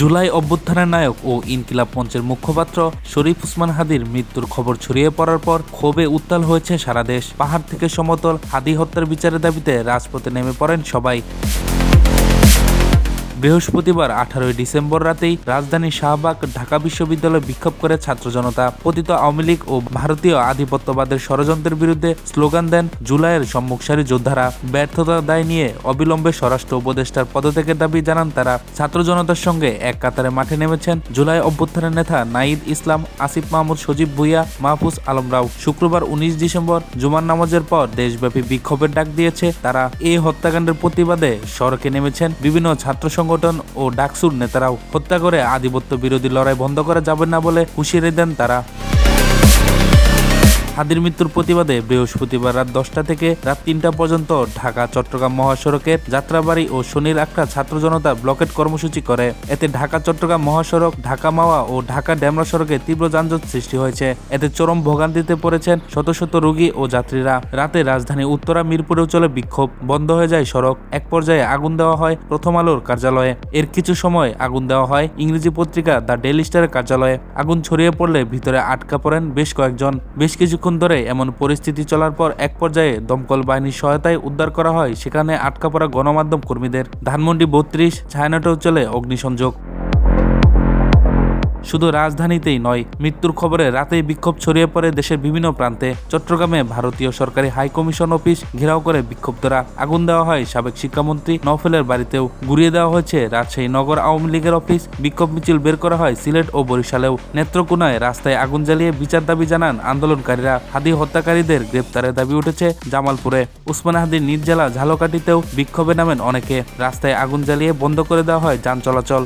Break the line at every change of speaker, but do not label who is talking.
জুলাই অভ্যুত্থানের নায়ক ও ইনকিলাব মঞ্চের মুখপাত্র শরীফ উসমান হাদির মৃত্যুর খবর ছড়িয়ে পড়ার পর ক্ষোভে উত্তাল হয়েছে সারা দেশ। পাহাড় থেকে সমতল হাদি হত্যার বিচারের দাবিতে রাজপথে নেমে পড়েন সবাই। বৃহস্পতিবার আঠারোই ডিসেম্বর রাতেই রাজধানী শাহবাগ, ঢাকা বিশ্ববিদ্যালয়ে বিক্ষোভ করে ছাত্র জনতা। পতিত আওয়ামী লীগ ও ভারতীয় আধিপত্যবাদের ষড়যন্ত্রের বিরুদ্ধে স্লোগান দেন জুলাইয়ের সম্মুখসারী যোদ্ধারা। ব্যর্থতা দায় নিয়ে অবিলম্বে স্বরাষ্ট্র উপদেষ্টার পদত্যাগের দাবি জানান তারা। ছাত্র জনতার সঙ্গে এক কাতারে মাঠে নেমেছেন জুলাই অভ্যুত্থানের নেতা নাইদ ইসলাম, আসিফ মাহমুদ, সজীব ভুইয়া, মাহফুজ আলম রাও। শুক্রবার উনিশ ডিসেম্বর জুমার নামাজের পর দেশব্যাপী বিক্ষোভের ডাক দিয়েছে তারা। এই হত্যাকাণ্ডের প্রতিবাদে সড়কে নেমেছেন বিভিন্ন ছাত্র সংগঠন ও ডাকসুর নেতারাও হত্যা করে আধিপত্য বিরোধী লড়াই বন্ধ করা যাবে না বলে হুঁশিয়ারি দেন তারা। হাদির মৃত্যুর প্রতিবাদে বৃহস্পতিবার রাত দশটা থেকে রাত তিনটা পর্যন্ত ঢাকা, চট্টগ্রাম মহাসড়কের যাত্রাবাড়ি ও শনির আখড়া ছাত্র জনতা ব্লকেট কর্মসূচি করে। এতে ঢাকা, চট্টগ্রাম মহাসড়ক, ঢাকা মাওয়া ও ঢাকা ডেমরা সড়কে তীব্র যানজট সৃষ্টি হয়েছে। এতে চরম ভোগান্তিতে পড়েছেন শত শত রোগী ও যাত্রীরা। রাতে রাজধানী উত্তরা, মিরপুরেও চলে বিক্ষোভ। বন্ধ হয়ে যায় সড়ক। এক পর্যায়ে আগুন দেওয়া হয় প্রথম আলোর কার্যালয়ে। এর কিছু সময় আগুন দেওয়া হয় ইংরেজি পত্রিকা দ্য ডেলি স্টারের কার্যালয়ে। আগুন ছড়িয়ে পড়লে ভিতরে আটকা পড়েন বেশ কয়েকজন। বেশ কিছুক্ষণ ধরে এমন পরিস্থিতি চলার পর এক পর্যায়ে দমকল বাহিনীর সহায়তায় উদ্ধার করা হয়, সেখানে আটকা পড়া গণমাধ্যম কর্মীদের। ধানমন্ডি বত্রিশ, ছায়ানটেও চলে অগ্নিসংযোগ। শুধু রাজধানীতেই নয়, মৃত্যুর খবরে রাতেই বিক্ষোভ ছড়িয়ে পড়ে দেশের বিভিন্ন প্রান্তে। চট্টগ্রামে ভারতীয় সরকারি হাই কমিশন অফিস ঘেরাও করে বিক্ষোভরা আগুন দেওয়া হয় সাবেক শিক্ষামন্ত্রী নফেলের বাড়িতেও। গুড়িয়ে দেওয়া হয়েছে রাজশাহী নগর আওয়ামী লীগের অফিস। বিক্ষোভ মিছিল বের করা হয় সিলেট ও বরিশালেও। নেত্রকোনায় রাস্তায় আগুন জ্বালিয়ে বিচার দাবি জানান আন্দোলনকারীরা। হাদি হত্যাকারীদের গ্রেপ্তারের দাবি উঠেছে জামালপুরে। উসমান হাদির নিজ জেলা ঝালকাঠিতেও বিক্ষোভে নামেন অনেকে। রাস্তায় আগুন জ্বালিয়ে বন্ধ করে দেওয়া হয় যান চলাচল।